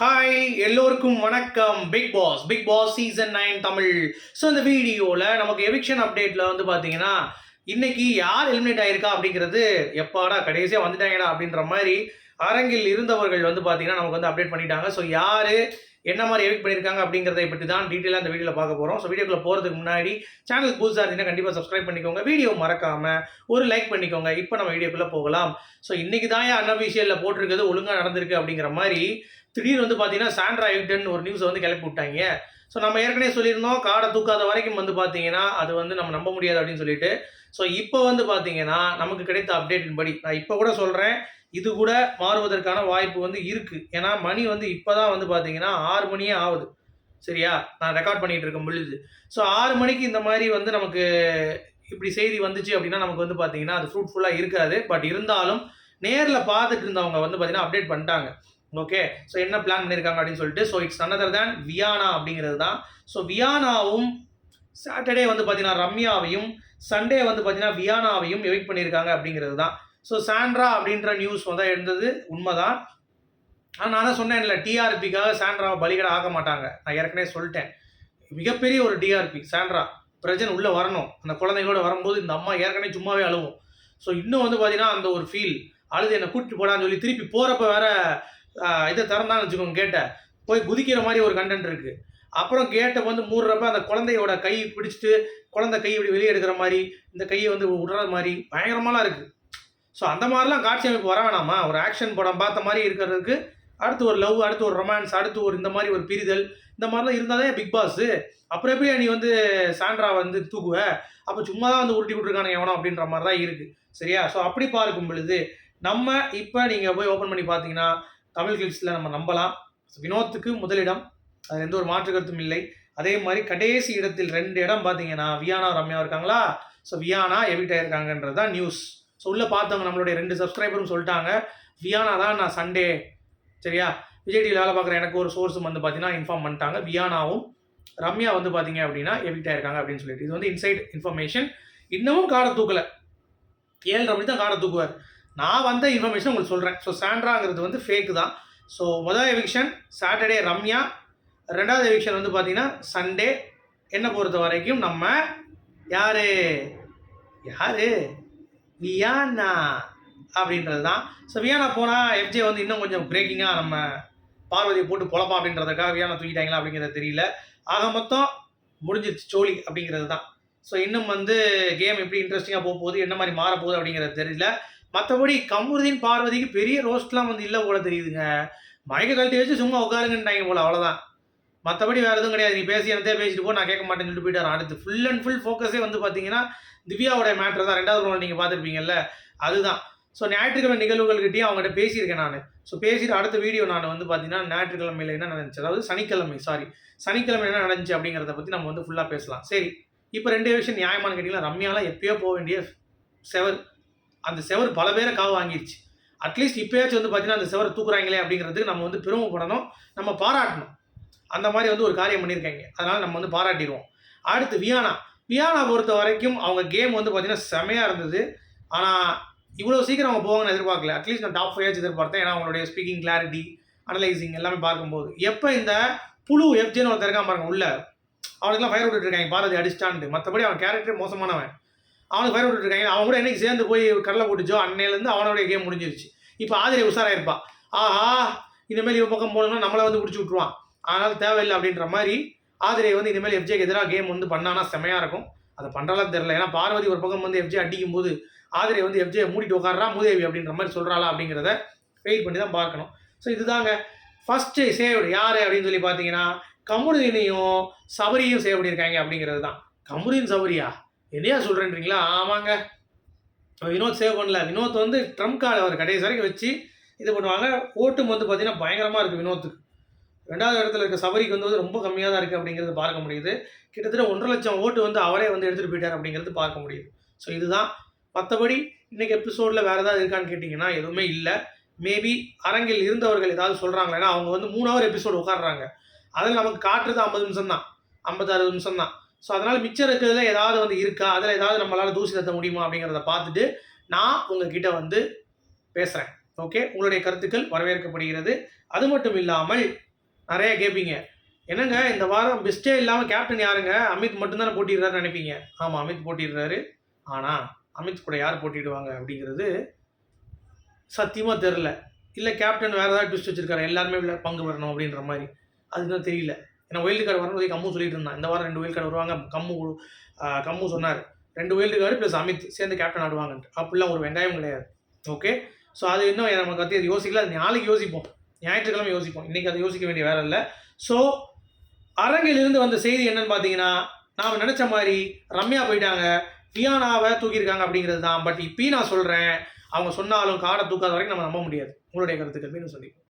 Hi எல்லோருக்கும் வணக்கம். Big boss big boss season nine Tamil. So இந்த வீடியோவில் நமக்கு எவிக்ஷன் அப்டேட்டில் வந்து பார்த்தீங்கன்னா இன்னைக்கு யார் எலிமினேட் ஆயிருக்கா அப்படிங்கிறது எப்பாடா கடைசியாக வந்துட்டாங்கடா அப்படின்ற மாதிரி அரங்கில் இருந்தவர்கள் வந்து பார்த்தீங்கன்னா நமக்கு வந்து அப்டேட் பண்ணிட்டாங்க. ஸோ யார் என்ன மாதிரி எவிக் பண்ணியிருக்காங்க அப்படிங்கிறத பற்றி தான் டீட்டெயிலாக அந்த வீடியோவில் பார்க்க போகிறோம் ஸோ வீடியோக்குள்ளே போகிறதுக்கு முன்னாடி சேனல் புதுசாக இருந்தீங்கன்னா கண்டிப்பாக சப்ஸ்கிரைப் பண்ணிக்கோங்க. வீடியோ மறக்காமல் ஒரு லைக் பண்ணிக்கோங்க. இப்போ நம்ம வீடியோக்குள்ளே போகலாம். ஸோ இன்றைக்கி தான் அன்அஃபிஷியலில் போட்டிருக்கிறது ஒழுங்காக நடந்திருக்கு அப்படிங்கிற மாதிரி திடீர்னு வந்து பார்த்தீங்கன்னா சாண்ட்ரா எக்டன் ஒரு நியூஸை வந்து கிளப்பி விட்டாங்க. ஸோ நம்ம ஏற்கனவே சொல்லியிருந்தோம் காடை தூக்காத வரைக்கும் வந்து பார்த்தீங்கன்னா அது வந்து நம்ம நம்ப முடியாது அப்படின்னு சொல்லிட்டு. ஸோ இப்போ வந்து பார்த்தீங்கன்னா நமக்கு கிடைத்த அப்டேட்டின் படி நான் இப்போ கூட சொல்கிறேன் இது கூட மாறுவதற்கான வாய்ப்பு வந்து இருக்குது ஏன்னா மணி வந்து இப்போ தான் வந்து பார்த்தீங்கன்னா ஆறு மணியே ஆகுது. சரியா? நான் ரெக்கார்ட் பண்ணிகிட்டு இருக்கும் பொழுது. ஸோ ஆறு மணிக்கு இந்த மாதிரி வந்து நமக்கு இப்படி செய்தி வந்துச்சு அப்படின்னா நமக்கு வந்து பார்த்தீங்கன்னா அது ஃப்ரூட்ஃபுல்லாக இருக்காது. பட் இருந்தாலும் நேரில் பார்த்துட்டு இருந்தவங்க வந்து பார்த்தீங்கன்னா அப்டேட் பண்ணிட்டாங்க. ஓகே ஸோ என்ன பிளான் பண்ணியிருக்காங்க அப்படின்னு சொல்லிட்டு ஸோ இட்ஸ் அனதர் தேன் வியானா அப்படிங்கிறது தான் ஸோ வியானாவும் சாட்டர்டே வந்து பார்த்தீங்கன்னா ரம்யாவையும் சண்டே வந்து பார்த்தீங்கன்னா வியானாவையும் எவிக் பண்ணியிருக்காங்க அப்படிங்கிறது தான் ஸோ சாண்ட்ரா அப்படின்ற நியூஸ் வந்து இருந்தது உண்மைதான். ஆனால் நான் தான் சொன்னேன்ல டிஆர்பிக்காக சாண்ட்ராவை பலிகடை ஆக மாட்டாங்க. நான் ஏற்கனவே சொல்லிட்டேன். மிகப்பெரிய ஒரு டிஆர்பி சாண்ட்ரா பிரஜன் உள்ளே வரணும். அந்த குழந்தைகளோட வரும்போது இந்த அம்மா ஏற்கனவே சும்மாவே அழுவும். ஸோ இன்னும் வந்து பார்த்தீங்கன்னா அந்த ஒரு ஃபீல் அழுது என்னை கூட்டிட்டு போடான்னு சொல்லி திருப்பி போகிறப்ப வேற இதை திறந்தான்னு வச்சுக்கோங்க கேட்டை. போய் குதிக்கிற மாதிரி ஒரு கண்டென்ட் இருக்குது அப்புறம் கேட்டை வந்து மூடுறப்ப அந்த குழந்தையோட கை பிடிச்சிட்டு குழந்தை கை இப்படி வெளியே எடுக்கிற மாதிரி இந்த கையை வந்து விடுற மாதிரி பயங்கரமாலாம் இருக்குது ஸோ அந்த மாதிரிலாம் காட்சி அமைப்பு வர வேணாமா? ஒரு ஆக்ஷன் படம் பார்த்த மாதிரி இருக்கிறதுக்கு அடுத்து ஒரு லவ் அடுத்து ஒரு ரொமான்ஸ் அடுத்து ஒரு இந்த மாதிரி ஒரு பிரிதல் இந்த மாதிரிலாம் இருந்தால் தான் பிக் பாஸ் அப்புறம் எப்படி நீ வந்து சாண்ட்ரா வந்து தூக்குவ? அப்போ சும்மா தான் வந்து உருட்டி விட்டுருக்கானு எவனோ அப்படின்ற மாதிரி தான் இருக்குது சரியா? ஸோ அப்படி பார்க்கும் பொழுது நம்ம இப்போ நீங்கள் போய் ஓப்பன் பண்ணி பார்த்தீங்கன்னா தமிழ் கிளிப்ஸில் நம்ம நம்பலாம். வினோத்துக்கு முதலிடம். அது எந்த ஒரு மாற்று கருத்தும் இல்லை. அதே மாதிரி கடைசி இடத்தில் ரெண்டு இடம் பார்த்தீங்கன்னா வியானா ரம்யா இருக்காங்களா? ஸோ வியானா எவிட் இருக்காங்கன்றது தான் நியூஸ் ஸோ உள்ளே பார்த்தவங்க நம்மளுடைய ரெண்டு சப்ஸ்கிரைபரும் சொல்லிட்டாங்க. வியானா தான் நான் சண்டே சரியா? விஜய் டிவியில் வேலை பார்க்குற எனக்கு ஒரு சோர்ஸும் வந்து பார்த்தீங்கன்னா இன்ஃபார்ம் பண்ணிட்டாங்க. வியானாவும் ரம்யா வந்து பார்த்தீங்க அப்படின்னா எவிட் ஆயிருக்காங்க அப்படின்னு சொல்லிட்டு. இது வந்து இன்சைட் இன்ஃபர்மேஷன் இன்னமும் காடை தூக்கலை ஏழரை மணி தான் காடை தூக்குவார் நான் வந்த இன்ஃபர்மேஷன் உங்களுக்கு சொல்கிறேன் ஸோ சாண்ட்ராங்கிறது வந்து ஃபேக்கு தான். ஸோ முதல் எவிக்ஷன் சாட்டர்டே ரம்யா. ரெண்டாவது எவிக்ஷன் வந்து பார்த்தீங்கன்னா சண்டே என்னை பொறுத்த வரைக்கும் நம்ம யாரு? யாரு? வியானா அப்படின்றது தான். ஸோ வியானா போனால் எஃப்ஜே வந்து இன்னும் கொஞ்சம் பிரேக்கிங்காக நம்ம பார்வதியை போட்டு பொழப்பா அப்படின்றதுக்காக வியானா தூக்கிட்டாங்களா அப்படிங்கிறது தெரியல. ஆக மொத்தம் முடிஞ்சிருச்சு சோழி அப்படிங்கிறது தான். ஸோ இன்னும் வந்து கேம் எப்படி இன்ட்ரெஸ்டிங்காக போக போகுது என்ன மாதிரி மாற போகுது அப்படிங்கிறது தெரியல. மற்றபடி கமருதீன் பார்வதிக்கு பெரிய ரோஸ்ட்லாம் வந்து இல்லை போல தெரியுதுங்க. மயக்க கழட்டி வச்சு சும்மா உட்காருங்கன்றாங்க போல அவ்வளோதான் மற்றபடி வேறு எதுவும் கிடையாது. நீ பேசி என்னத்தே பேசிட்டு போ நான் கேட்க மாட்டேன்னு சொல்லிட்டு போயிட்டாரு. அடுத்து ஃபுல் அண்ட் ஃபுல் ஃபோக்கஸே வந்து பார்த்தீங்கன்னா திவ்யாவோட மேட்ரு தான். ரெண்டாவது ரோல் நீங்கள் பார்த்துருப்பீங்கல்ல அதுதான். ஸோ ஞாயிற்றுக்கிழமை நிகழ்வுகள்கிட்டயும் அவங்ககிட்ட பேசியிருக்கேன் நான். ஸோ பேசிட்டு அடுத்த வீடியோ நான் வந்து பார்த்தீங்கன்னா ஞாயிற்றுக்கிழமையில் என்ன நடந்துச்சு? அதாவது சனிக்கிழமை சாரி சனிக்கிழமை என்ன நடந்துச்சு அப்படிங்கிறத பற்றி நம்ம வந்து ஃபுல்லாக பேசலாம். சரி இப்போ ரெண்டு விஷயம் நியாயமானு கேட்டிங்கன்னா ரம்யாலாம் எப்பயோ போக வேண்டிய செவர் அந்த செவர் பல பேரை காவு வாங்கிருச்சு. அட்லீஸ்ட் இப்போயாச்சும் வந்து பார்த்தீங்கன்னா அந்த செவரை தூக்குறாங்களே அப்படிங்கிறதுக்கு நம்ம வந்து பெருமைப்படணும் நம்ம பாராட்டணும். அந்த மாதிரி வந்து ஒரு காரியம் பண்ணியிருக்காங்க. அதனால் நம்ம வந்து பாராட்டிடுவோம். அடுத்து வியானா. வியானா பொறுத்த வரைக்கும் அவங்க கேம் வந்து பார்த்திங்கன்னா செமையாக இருந்தது. ஆனால் இவ்வளோ சீக்கிரம் அவங்க போவாங்கன்னு எதிர்பார்க்கல. அட்லீஸ்ட் நான் டாப் ஃபைவ் எதிர்பார்த்தேன். ஏன்னா அவங்களுடைய ஸ்பீக்கிங் கிளாரிட்டி அனலைசிங் எல்லாமே பார்க்கும்போது. எப்போ இந்த புழு எஃப்ஜேன்னு ஒருத்தர் இருக்கான் பாருங்க உள்ள. அவனுக்குலாம் ஃபயர் விட்டுட்டு இருக்காங்க. பாரதி அடிச்சிட்டான்ட்டு. மற்றபடி அவன் கேரக்டர் மோசமானவன். அவனுக்கு ஃபயர் விட்டுருக்காங்க இருக்காங்க அவன் கூட என்னைக்கு சேர்ந்து போய் கடலை போட்டுச்சோ அன்னையிலேருந்து அவனோட கேம் முடிஞ்சிருச்சு. இப்போ ஆதிரை உஷாராயிருப்பா ஆஹா இனிமேல் இவன் பக்கம் போனோம்னா நம்மளை வந்து பிடிச்சி விட்ருவான் அதனால் தேவையில்லை அப்படின்ற மாதிரி ஆதிரை வந்து இனிமேல் எஃப்ஜேக்கு எதிராக கேம் வந்து பண்ணானா செமையாக இருக்கும். அதை பண்ணுறாலாம் தெரில ஏன்னா பார்வதி ஒரு பக்கம் வந்து எஃப்ஜே அடிக்கும் போது ஆதிரை வந்து எஃப்ஜே மூடிட்டு உட்காடுறா மூதேவி அப்படின்ற மாதிரி சொல்கிறாளா அப்படிங்கிறத வெயிட் பண்ணி தான் பார்க்கணும். ஸோ இதுதாங்க. First saved. யார் அப்படின்னு சொல்லி பார்த்தீங்கன்னா கமுருதினையும் சபரியும் சேவ் பண்ணியிருக்காங்க அப்படிங்கிறது தான். கமுருதீன் சபரியா? என்னையா சொல்கிறேன்றீங்களா ஆமாங்க. வினோத் சேவ் பண்ணல. வினோத் வந்து ட்ரம்ப் கார்டு அவர் கடைசி வரைக்கும் வச்சு இது பண்ணுவாங்க. ஓட்டும் வந்து பார்த்தீங்கன்னா பயங்கரமாக இருக்குது வினோத்துக்கு. ரெண்டாவது இடத்துல இருக்க சபரிக்கு வந்து ரொம்ப கம்மியாக தான் இருக்குது அப்படிங்கிறது பார்க்க முடியுது. கிட்டத்தட்ட ஒன்றரை லட்சம் ஓட்டு வந்து அவரே வந்து எடுத்துகிட்டு போயிட்டார் அப்படிங்கிறது பார்க்க முடியுது. ஸோ இதுதான். மற்றபடி இன்றைக்கி எபிசோடில் வேறு ஏதாவது இருக்கான்னு கேட்டிங்கன்னா எதுவுமே இல்லை. மேபி அரங்கில் இருந்தவர்கள் ஏதாவது சொல்கிறாங்களேன்னா அவங்க வந்து மூணு ஹவர் எபிசோடு உட்காடுறாங்க அதில் நமக்கு காட்டுறது ஐம்பது நிமிஷம் தான் ஐம்பது நிமிஷம் தான் ஸோ அதனால் மிச்சம் இருக்கிறதுல ஏதாவது வந்து இருக்கா? அதில் ஏதாவது நம்மளால் தூசி தத்த முடியுமா? அப்படிங்கிறத பார்த்துட்டு நான் உங்ககிட்ட வந்து பேசுகிறேன் ஓகே உங்களுடைய கருத்துக்கள் வரவேற்கப்படுகிறது. அது மட்டும் இல்லாமல் நிறைய கேட்பீங்க என்னங்க இந்த வாரம் பெஸ்ட்டே இல்லாமல் கேப்டன் யாருங்க? அமித் மட்டும்தானே போட்டிடுறாருன்னு நினைப்பீங்க. ஆமாம் அமித் போட்டிடுறாரு. ஆனால் அமித் கூட யார் போட்டிடுவாங்க அப்படிங்கிறது சத்தியமாக தெரில இல்லை கேப்டன் வேறு ஏதாவது ட்விஸ்ட் வச்சுருக்காரு? எல்லாருமே உள்ள பங்கு வரணும் அப்படின்ற மாதிரி. அதுதான் தெரியல. ஏன்னா ஒயில்டு கார்டு வரணும் கம்மு சொல்லிட்டு இருந்தான். இந்த வாரம் ரெண்டு ஒயில்டு கார்டு வருவாங்க. கம்மு கம்மு சொன்னார். ரெண்டு ஒயில்டு கார்டு ப்ளஸ் அமித் சேர்ந்து கேப்டன் ஆடுவாங்கன்ட்டு. அப்படிலாம் ஒரு வெங்காயம் கிடையாது. ஓகே ஸோ அது இன்னும் நமக்கு பற்றி அது யோசிக்கல. அது நாளைக்கு யோசிப்போம். ஞாயிற்றுக்கிழமை யோசிப்போம். இன்றைக்கி அதை யோசிக்க வேண்டிய வேலை இல்லை. ஸோ அரங்கிலிருந்து வந்த செய்தி என்னன்னு பார்த்தீங்கன்னா நாம் நினச்ச மாதிரி ரம்யா போயிட்டாங்க. டியானாவை தூக்கியிருக்காங்க அப்படிங்கிறது தான். பட் இப்பயும் நான் சொல்கிறேன் அவங்க சொன்னாலும் காடை தூக்காத வரைக்கும் நம்ம நம்ப முடியாது. உங்களுடைய கருத்துக்கள் மீண்டும் சந்திப்போம்.